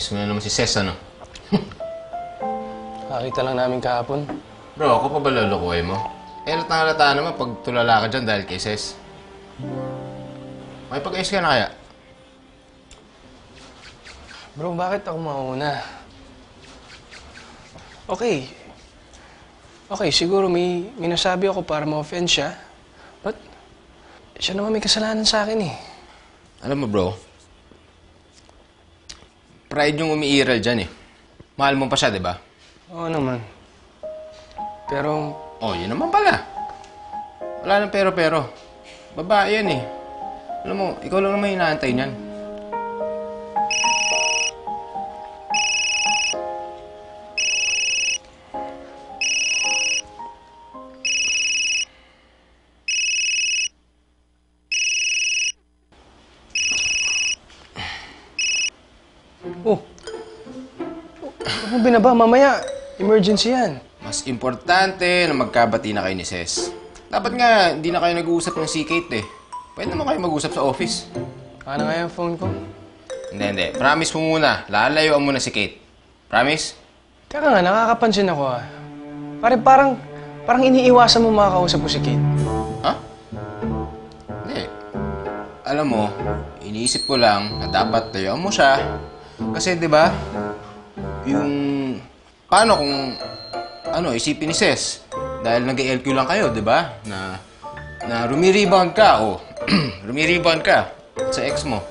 Miss mo na naman si Ces, ano? Nakita lang namin kahapon. Bro, ako pa ba lulukuhin mo? Eh, halata naman pag tulala ka dyan dahil kay Ces. May pag-ayos ka na kaya? Bro, bakit ako mauna? Okay. Okay, siguro may, may nasabi ako para ma-offend siya. But, siya naman may kasalanan sa akin eh. Alam mo, bro, pride yung umiiral dyan eh. Mahal mo pa siya, di ba? Oo naman. Pero, Oh, yun naman pala. Wala nang pero-pero. Babae yan eh. Alam mo, ikaw lang naman inaantay niyan. Oh. Mo binaba, mamaya. Emergency yan. Mas importante na magkabati na kayo ni Ces. Dapat nga, hindi na kayo nag-uusap ng si Kate eh. Pwede naman kayo mag-usap sa office. Ano nga yung phone ko? Hindi, hindi. Promise mo muna. Lalayuan mo na si Kate. Promise? Teka nga, nakakapansin ako ah. Pare, parang, parang iniiwasan mo makakausap ko si Kate. Ha? Hindi. Alam mo, iniisip ko lang na dapat layuan mo siya. Kasi, di ba, yung... Paano kung... Ano, isipin ni Ces? Dahil nag-LQ lang kayo, di ba? Na, na rumirebound ka, o. rumirebound ka sa ex mo.